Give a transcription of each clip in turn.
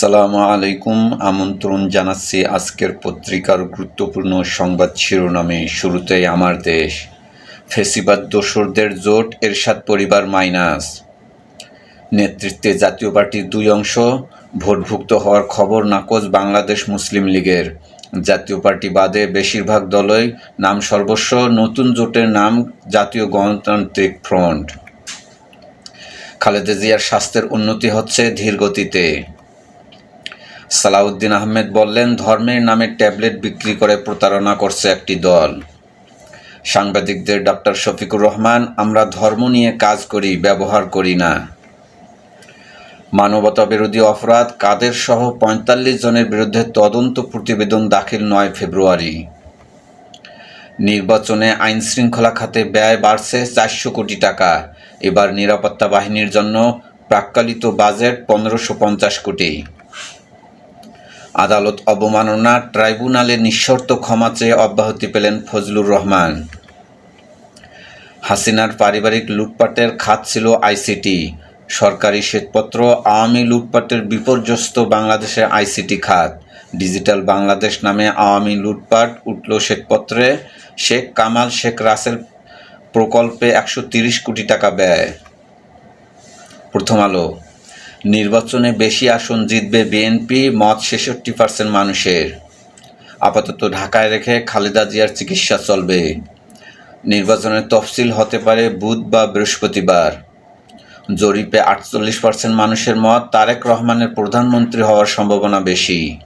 আসসালামু আলাইকুম। আমন্ত্রণ জানাচ্ছি আজকের পত্রিকার গুরুত্বপূর্ণ সংবাদ শিরোনামে। শুরুতেই আমার দেশ। ফেসিবাদ দোসরদের জোট, এরশাদ পরিবার মাইনাস। নেতৃত্বে জাতীয় পার্টির দুই অংশ, ভোটভুক্ত হওয়ার খবর নাকচ বাংলাদেশ মুসলিম লীগের। জাতীয় পার্টি বাদে বেশিরভাগ দলই নাম সর্বস্ব, নতুন জোটের নাম জাতীয় গণতান্ত্রিক ফ্রন্ট। খালেদা জিয়ার স্বাস্থ্যের উন্নতি হচ্ছে ধীর গতিতে সালাউদ্দিন আহমেদ বললেন, ধর্মের নামে ট্যাবলেট বিক্রি করে প্রতারণা করছে একটি দল। সাংবাদিকদের ডক্টর শফিকুর রহমান, আমরা ধর্ম নিয়ে কাজ করি, ব্যবহার করি না। মানবতা বিরোধী অপরাধ, কাদের সহ পঁয়তাল্লিশ জনের বিরুদ্ধে তদন্ত প্রতিবেদন দাখিল নয় ফেব্রুয়ারি। নির্বাচনে আইন শৃঙ্খলা খাতে ব্যয় বাড়ছে চারশো কোটি টাকা। এবার নিরাপত্তা বাহিনীর জন্য প্রাক্কালিত বাজেট পনেরোশো পঞ্চাশ কোটি। আদালত অবমাননা ট্রাইব্যুনালে নিঃশর্ত ক্ষমা চেয়ে অব্যাহতি পেলেন ফজলুর রহমান। হাসিনার পারিবারিক লুটপাটের খাত ছিল আইসিটি। সরকারি শ্বেতপত্র, আওয়ামী লুটপাটের বিপর্যস্ত বাংলাদেশের আইসিটি খাত। ডিজিটাল বাংলাদেশ নামে আওয়ামী লুটপাট উঠল শ্বেতপত্রে। শেখ কামাল, শেখ রাসেল প্রকল্পে একশো কোটি টাকা ব্যয়। প্রথম আলো। নির্বাচনে বেশি আসন জিতবে বিএনপি, মত ছেষট্টি পার্সেন্ট মানুষের। আপাতত ঢাকায় রেখে খালেদা জিয়ার চিকিৎসা চলবে। নির্বাচনের তফসিল হতে পারে বুধ বা বৃহস্পতিবার। জরিপে আটচল্লিশ পার্সেন্ট মানুষের মত, তারেক রহমানের প্রধানমন্ত্রী হওয়ার সম্ভাবনা বেশি।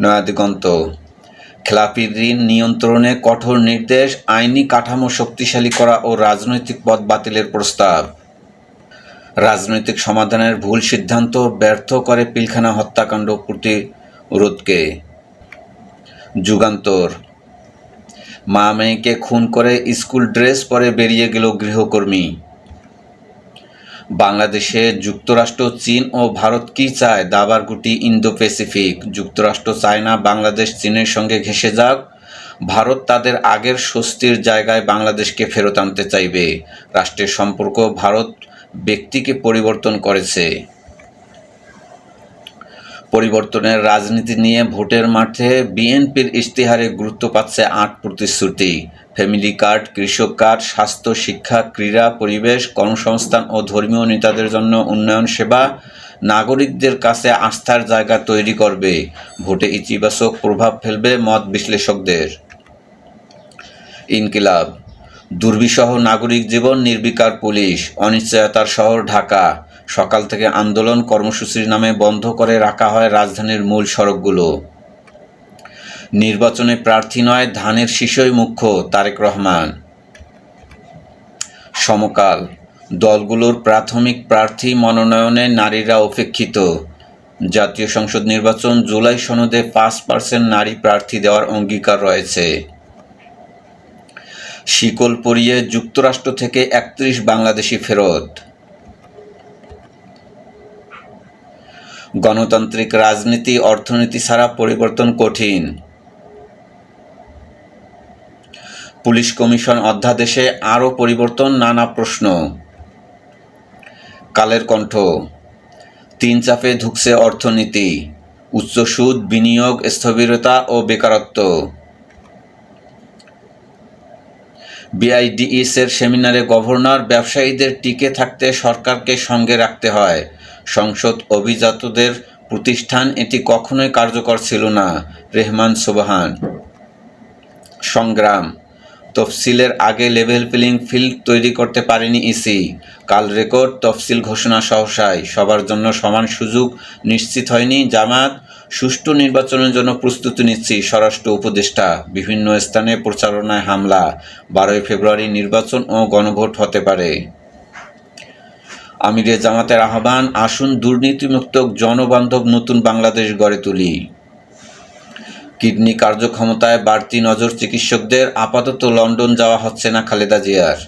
নয়াদিগন্ত, খেলাপি ঋণ নিয়ন্ত্রণে কঠোর নির্দেশ, আইনি কাঠামো শক্তিশালী করা ও রাজনৈতিক পদ বাতিলের প্রস্তাব। রাজনৈতিক সমাধানের ভুল সিদ্ধান্ত ব্যর্থ করে পিলখানা হত্যাকাণ্ড প্রতিরোধকে যুগান্তর। মা মেয়েকে খুন করে স্কুল ড্রেস পরে বেরিয়ে গেল গৃহকর্মী। বাংলাদেশে যুক্তরাষ্ট্র, চীন ও ভারত কি চায়? দাবার গুটি ইন্দো প্যাসিফিক যুক্তরাষ্ট্র চায় না বাংলাদেশ চীনের সঙ্গে ঘেঁষে যাক। ভারত তাদের আগের স্বস্তির জায়গায় বাংলাদেশকে ফেরত আনতে চাইবে। রাষ্ট্রের সম্পর্ক ভারত ব্যক্তিকে পরিবর্তন করেছে। পরিবর্তনের রাজনীতি নিয়ে ভোটের মাঠে বিএনপির ইশতেহারে গুরুত্ব পাচ্ছে আট প্রতিশ্রুতি। ফ্যামিলি কার্ড, কৃষক কার্ড, স্বাস্থ্য, শিক্ষা, ক্রীড়া, পরিবেশ, কর্মসংস্থান ও ধর্মীয় নেতাদের জন্য উন্নয়ন সেবা নাগরিকদের কাছে আস্থার জায়গা তৈরি করবে। ভোটে ইতিবাচক প্রভাব ফেলবে মত বিশ্লেষকদের। ইনকিলাব দুর্বিসহ নাগরিক জীবন নির্বিকার পুলিশ, অনিশ্চয়তার শহর ঢাকা। সকাল থেকে আন্দোলন কর্মসূচির নামে বন্ধ করে রাখা হয় রাজধানীর মূল সড়কগুলো। নির্বাচনে প্রার্থী নয়, ধানের শীষই মুখ্য, তারেক রহমান। সমকাল, দলগুলোর প্রাথমিক প্রার্থী মনোনয়নে নারীরা উপেক্ষিত। জাতীয় সংসদ নির্বাচন জুলাই সনদে পাঁচ পার্সেন্ট নারী প্রার্থী দেওয়ার অঙ্গীকার রয়েছে। শিকল পরিয়ে যুক্তরাষ্ট্র থেকে একত্রিশ বাংলাদেশি ফেরত। গণতান্ত্রিক রাজনীতি, অর্থনীতি ছাড়া পরিবর্তন কঠিন। পুলিশ কমিশন অধ্যাদেশে আরও পরিবর্তন, নানা প্রশ্ন। কালের কণ্ঠ, তিন চাপে ঢুকছে অর্থনীতি উচ্চ সুদ বিনিয়োগ, স্থবিরতা ও বেকারত্ব। বিআইডিইস এর সেমিনারে গভর্নর ব্যবসায়ীদের টিকে থাকতে সরকারকে সঙ্গে রাখতে হয়। সংসদ অভিজাতদের প্রতিষ্ঠান এটি কখনোই কার্যকর ছিল না, রেহমান সোবাহান। সংগ্রাম। তফসিলের আগে লেভেল প্লেইং ফিল্ড তৈরি করতে পারেনি ইসি। কাল রেকর্ড তফসিল ঘোষণা সহসায় সবার জন্য সমান সুযোগ নিশ্চিত হয়নি জামাত সুষ্ঠু নির্বাচনের জন্য প্রস্তুতি নিচ্ছি স্বরাষ্ট্র উপদেষ্টা। বিভিন্ন স্থানে প্রচারণায় হামলা, বারোই ফেব্রুয়ারি নির্বাচন ও গণভোট হতে পারে। আমিরে জামাতের আহ্বান, আসুন দুর্নীতিমুক্ত জনবান্ধব নতুন বাংলাদেশ গড়ে তুলি। কিডনি কার্যক্ষমতায় বাড়তি নজর চিকিৎসকদের, আপাতত লন্ডন যাওয়া হচ্ছে না খালেদা জিয়ার।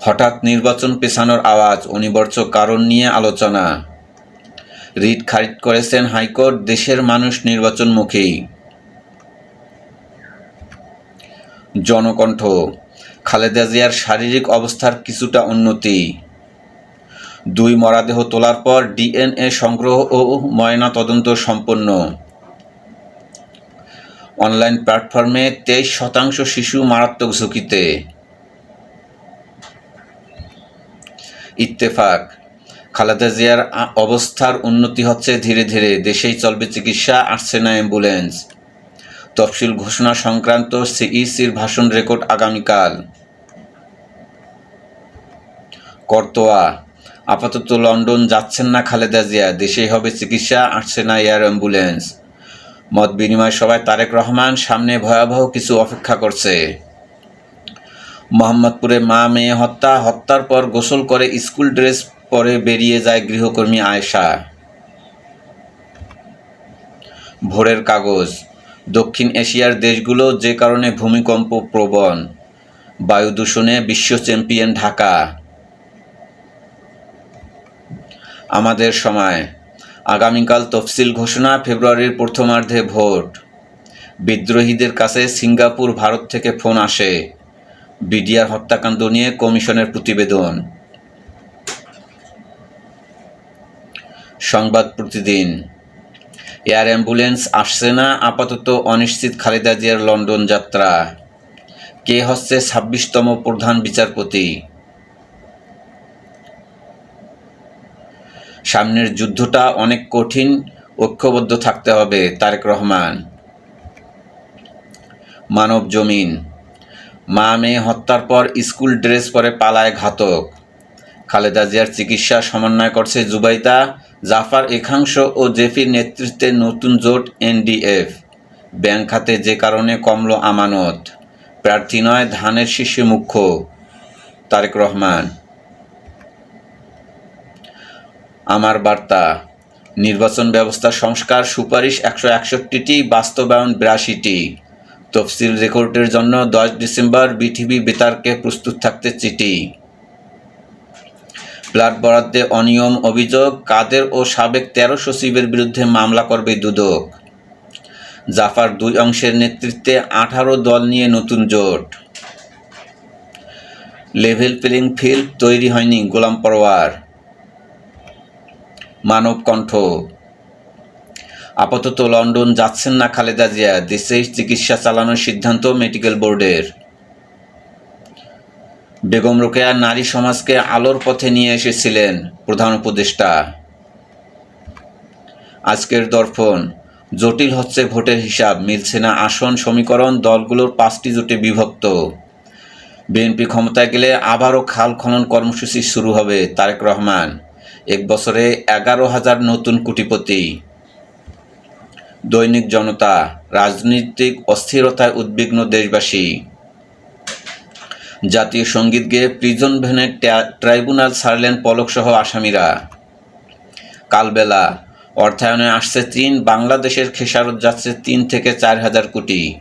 হঠাৎ নির্বাচন পেছানোর আওয়াজ, অনিবার্য কারণ নিয়ে আলোচনা। রিট খারিজ করেছেন হাইকোর্ট, দেশের মানুষ নির্বাচনমুখী। জনকণ্ঠ, খালেদা জিয়ার শারীরিক অবস্থার কিছুটা উন্নতি। দুই মরাদেহ তোলার পর ডিএনএ সংগ্রহ ও ময়না তদন্ত সম্পন্ন। অনলাইন প্ল্যাটফর্মে তেইশ শতাংশ শিশু মারাত্মক ঝুঁকিতে। ইত্তেফাক খালেদা জিয়ার অবস্থার উন্নতি হচ্ছে ধীরে ধীরে। দেশেই চলবে চিকিৎসা, আসছে না অ্যাম্বুলেন্স। তফসিল ঘোষণা সংক্রান্ত সিইসির ভাষণ রেকর্ড আগামীকাল। করতোয়া, আপাতত লন্ডন যাচ্ছেন না খালেদা জিয়া। দেশেই হবে চিকিৎসা, আসছে না এয়ার অ্যাম্বুলেন্স। মত বিনিময় সভায় তারেক রহমান সামনে ভয়াবহ কিছু অপেক্ষা করছে। মোহাম্মদপুরে মা মেয়ে হত্যা, হত্যার পর গোসল করে স্কুল ড্রেস পরে বেরিয়ে যায় গৃহকর্মী আয়েশা। ভোরের কাগজ। দক্ষিণ এশিয়ার দেশগুলো যে কারণে ভূমিকম্প প্রবণ। বায়ু দূষণে বিশ্ব চ্যাম্পিয়ন ঢাকা। আমাদের সময়। আগামীকাল তফসিল ঘোষণা, ফেব্রুয়ারির প্রথমার্ধে ভোট। বিদ্রোহীদের কাছে সিঙ্গাপুর, ভারত থেকে ফোন আসে। বিডিআর হত্যাকাণ্ড নিয়ে কমিশনের প্রতিবেদন। সংবাদ প্রতিদিন। এয়ার অ্যাম্বুলেন্স আসছে না, আপাতত অনিশ্চিত খালেদা জিয়ার লন্ডন যাত্রা। কে হচ্ছে ছাব্বিশতম প্রধান বিচারপতি? সামনের যুদ্ধটা অনেক কঠিন, ঐক্যবদ্ধ থাকতে হবে, তারেক রহমান। মানব জমিন। মা মেয়ে হত্যার পর স্কুল ড্রেস পরে পালায় ঘাতক। খালেদা জিয়ার চিকিৎসা সমন্বয় করছে জুবাইদা জাফর একাংশ ও জেফির নেতৃত্বে নতুন জোট এনডিএফ। ব্যাংক খাতে যে কারণে কমল আমানত। প্রার্থী নয়, ধানের শীর্ষে মুখ্য। তারেক রহমান। আমার বার্তা, নির্বাচন ব্যবস্থা সংস্কার সুপারিশ একশো একষট্টিটি, বাস্তবায়ন বিরাশিটি। তফসিল রেকর্ডের জন্য দশ ডিসেম্বর বিটিভি বেতারকে প্রস্তুত থাকতে চিঠি। প্লাট বরাদ্দে অনিয়ম অভিযোগ, কাদের ও সাবেক তেরো সচিবের বিরুদ্ধে মামলা করবে দুদক। জাফার দুই অংশের নেতৃত্বে আঠারো দল নিয়ে নতুন জোট। লেভেল প্লেইং ফিল্ড তৈরি হয়নি গোলাম পরোয়ার। মানব কণ্ঠ। আপাতত লন্ডন যাচ্ছেন না খালেদা জিয়া দেশেই চিকিৎসা চালানোর সিদ্ধান্ত মেডিকেল বোর্ডের। বেগম রোকেয়া নারী সমাজকে আলোর পথে নিয়ে এসেছিলেন প্রধান উপদেষ্টা। আজকের দর্পণ, জটিল হচ্ছে ভোটের হিসাব, মিলছে না আসন সমীকরণ, দলগুলোর পাঁচটি জোটে বিভক্ত। বিএনপি ক্ষমতায় গেলে আবারও খাল খনন কর্মসূচি শুরু হবে তারেক রহমান। এক বছরে এগারো হাজার নতুন কোটিপতি। দৈনিক জনতা, রাজনৈতিক অস্থিরতায় উদ্বিগ্ন দেশবাসী। জাতীয় সংগীত গেয়ে প্রিজন ভ্যানের ট্রা- ট্রাইব্যুনাল ছাড়লেন পলকসহ আসামিরা। কালবেলা, অর্থায়নে আসছে তিন, বাংলাদেশের খেসারত যাচ্ছে তিন থেকে চার হাজার কোটি।